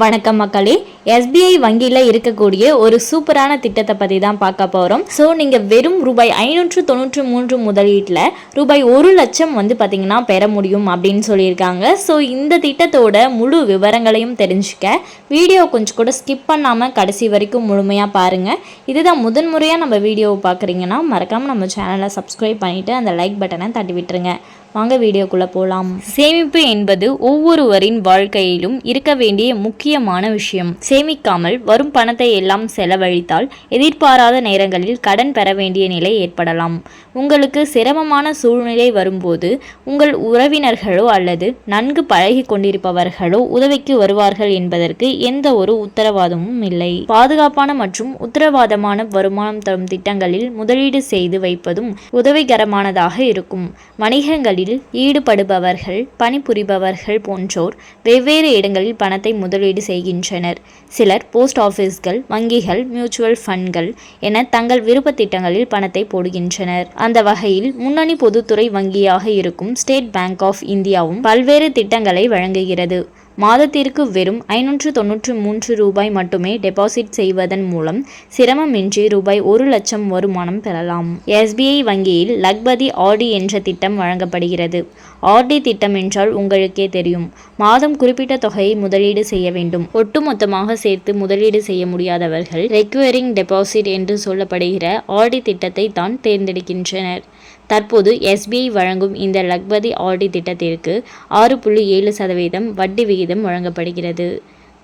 வணக்கம் மக்களே. எஸ்பிஐ வங்கியில் இருக்கக்கூடிய ஒரு சூப்பரான திட்டத்தை பற்றி தான் பார்க்க போகிறோம் ஸோ நீங்கள் வெறும் ரூபாய் ஐநூற்று தொண்ணூற்று மூன்று முதலீட்டில் ரூபாய் ஒரு லட்சம் வந்து பார்த்தீங்கன்னா பெற முடியும் அப்படின்னு சொல்லியிருக்காங்க. ஸோ இந்த திட்டத்தோட முழு விவரங்களையும் தெரிஞ்சுக்க வீடியோ கொஞ்சம் கூட ஸ்கிப் பண்ணாமல் கடைசி வரைக்கும் முழுமையாக பாருங்கள் இதுதான் முதன் முறையாக நம்ம வீடியோவை பார்க்குறீங்கன்னா மறக்காமல் நம்ம சேனலை சப்ஸ்கிரைப் பண்ணிவிட்டு அந்த லைக் பட்டனை தட்டி விட்டுருங்க. வாங்க வீடியோக்குள்ளே போகலாம் சேமிப்பு என்பது ஒவ்வொருவரின் வாழ்க்கையிலும் இருக்க வேண்டிய முக்கியமான விஷயம். சேமிக்காமல் வரும் பணத்தை எல்லாம் செலவழித்தால் எதிர்பாராத நேரங்களில் கடன் பெற வேண்டிய நிலை ஏற்படலாம். உங்களுக்கு சிரமமான சூழ்நிலை வரும்போது உங்கள் உறவினர்களோ அல்லது நன்கு பழகி கொண்டிருப்பவர்களோ உதவிக்கு வருவார்கள் என்பதற்கு எந்த ஒரு உத்தரவாதமும் இல்லை. பாதுகாப்பான மற்றும் உத்தரவாதமான வருமானம் தரும் திட்டங்களில் முதலீடு செய்து வைப்பதும் உதவிகரமானதாக இருக்கும். வணிகங்களில் ஈடுபடுபவர்கள் பணிபுரிபவர்கள் போன்றோர் வெவ்வேறு இடங்களில் பணத்தை முதலீடு செய்கின்றனர். சிலர் போஸ்ட் ஆஃபீஸ்கள் வங்கிகள் மியூச்சுவல் ஃபண்ட்கள் என தங்கள் விருப்ப திட்டங்களில் பணத்தை போடுகின்றனர். அந்த வகையில் முன்னணி பொதுத்துறை வங்கியாக இருக்கும் ஸ்டேட் பேங்க் ஆஃப் இந்தியாவும் பல்வேறு திட்டங்களை வழங்குகிறது. மாதத்திற்கு வெறும் ஐநூற்று தொன்னூற்று மூன்று ரூபாய் மட்டுமே டெபாசிட் செய்வதன் மூலம் சிரமமின்றி ரூபாய் ஒரு லட்சம் வருமானம் பெறலாம். எஸ்பிஐ வங்கியில் லக்பதி ஆர்டி என்ற திட்டம் வழங்கப்படுகிறது. ஆர்டி திட்டம் என்றால் உங்களுக்கே தெரியும். மாதம் குறிப்பிட்ட தொகையை முதலீடு செய்ய வேண்டும். ஒட்டுமொத்தமாக சேர்த்து முதலீடு செய்ய முடியாதவர்கள் ரெக்வயரிங் டெபாசிட் என்று சொல்லப்படுகிற ஆர்டி திட்டத்தை தான் தேர்ந்தெடுக்கின்றனர். தற்போது எஸ்பிஐ வழங்கும் இந்த லக்பதி ஆர்டி திட்டத்திற்கு ஆறு புள்ளி ஏழு சதவீதம் வட்டி விகிதம் வழங்கப்படுகிறது.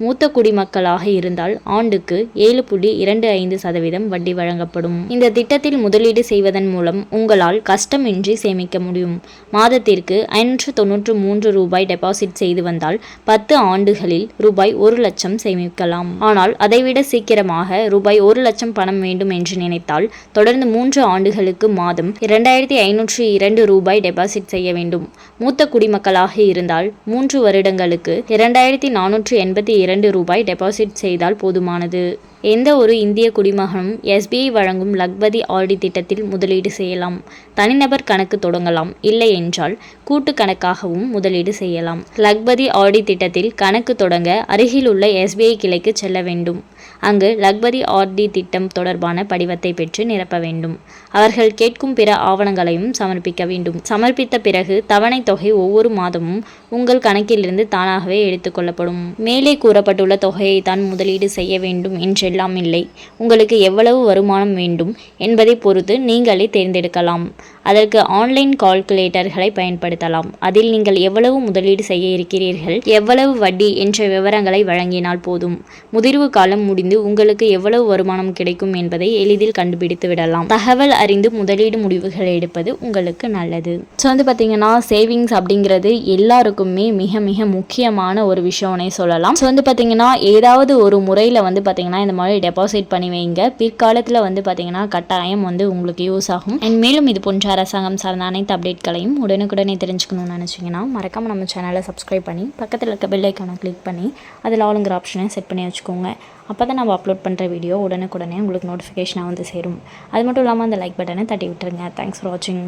மூத்த குடிமக்களாக இருந்தால் ஆண்டுக்கு ஏழு புள்ளி இரண்டு ஐந்து சதவீதம் வட்டி வழங்கப்படும். இந்த திட்டத்தில் முதலீடு செய்வதன் மூலம் உங்களால் கஷ்டமின்றி சேமிக்க முடியும். மாதத்திற்கு ஐநூற்று தொன்னூற்று மூன்று ரூபாய் டெபாசிட் செய்து வந்தால் பத்து ஆண்டுகளில் ரூபாய் ஒரு லட்சம் சேமிக்கலாம். ஆனால் அதைவிட சீக்கிரமாக ரூபாய் ஒரு லட்சம் பணம் வேண்டும் என்று நினைத்தால் தொடர்ந்து மூன்று ஆண்டுகளுக்கு மாதம் இரண்டாயிரத்தி ஐநூற்று இரண்டு ரூபாய் டெபாசிட் செய்ய வேண்டும். மூத்த குடிமக்களாக இருந்தால் மூன்று வருடங்களுக்கு இரண்டாயிரத்தி நானூற்று எண்பத்தி இரண்டு ரூபாய் டெபாசிட் செய்தால் போதுமானது. எந்த ஒரு இந்திய குடிமகனும் எஸ்பிஐ வழங்கும் லக்பதி ஆர்டி திட்டத்தில் முதலீடு செய்யலாம். தனிநபர் கணக்கு தொடங்கலாம். இல்லை என்றால் கூட்டு கணக்காகவும் முதலீடு செய்யலாம். லக்பதி ஆர்டி திட்டத்தில் கணக்கு தொடங்க அருகிலுள்ள எஸ்பிஐ கிளைக்கு செல்ல வேண்டும். அங்கு லக்பதி ஆர்டி திட்டம் தொடர்பான படிவத்தை பெற்று நிரப்ப வேண்டும். அவர்கள் கேட்கும் பிற ஆவணங்களையும் சமர்ப்பிக்க வேண்டும். சமர்ப்பித்த பிறகு தவணை தொகை ஒவ்வொரு மாதமும் உங்கள் கணக்கிலிருந்து தானாகவே எடுத்துக்கொள்ளப்படும் மேலே கூறப்பட்டுள்ள தொகையை தான் முதலீடு செய்ய வேண்டும் என்றெல்லாம் இல்லை. உங்களுக்கு எவ்வளவு வருமானம் வேண்டும் என்பதை பொறுத்து நீங்களே தேர்ந்தெடுக்கலாம். அதற்கு ஆன்லைன் கால்குலேட்டர்களை பயன்படுத்தலாம். அதில் நீங்கள் எவ்வளவு முதலீடு செய்ய இருக்கிறீர்கள் எவ்வளவு வட்டி என்ற விவரங்களை வழங்கினால் போதும். முதிர்வு காலம் முடிந்து உங்களுக்கு எவ்வளவு வருமானம் கிடைக்கும் என்பதை எளிதில் கண்டுபிடித்து விடலாம். தகவல் அறிந்து முதலீடு முடிவுகளை எடுப்பது உங்களுக்கு நல்லது. ஸோ வந்து பார்த்தீங்கன்னா சேவிங்ஸ் அப்படிங்கிறது எல்லாருக்குமே மிக மிக முக்கியமான ஒரு விஷயம்னே சொல்லலாம். ஸோ வந்து பார்த்தீங்கன்னா ஏதாவது ஒரு முறையில் வந்து பார்த்தீங்கன்னா இந்த மாதிரி டெபாசிட் பண்ணி வைங்க. பிற்காலத்தில் வந்து பார்த்தீங்கன்னா கட்டாயம் வந்து உங்களுக்கு யூஸ் ஆகும். அண்ட் மேலும் இது போன்ற அரசாங்கம் சார்ந்த அனைத்து அப்டேட்களையும் உடனுக்குடனே தெரிஞ்சுக்கணும்னு நினச்சிங்கன்னா மறக்காமல் நம்ம சேனலை சப்ஸ்கிரைப் பண்ணி பக்கத்தில் இருக்க பெல் ஐக்கானை கிளிக் பண்ணி அதில் ஆளுங்கிற ஆப்ஷனை செட் பண்ணி வச்சுக்கோங்க. அப்போ தான் நம்ம அப்லோட் பண்ணுற வீடியோ உடனுக்குடனே உங்களுக்கு நோட்டிஃபிகேஷனாக வந்து சேரும். அது மட்டும் இல்லாமல் அந்த லைக் பட்டனை தட்டி விட்டுருங்க. தேங்க்ஸ் ஃபார் வாட்சிங்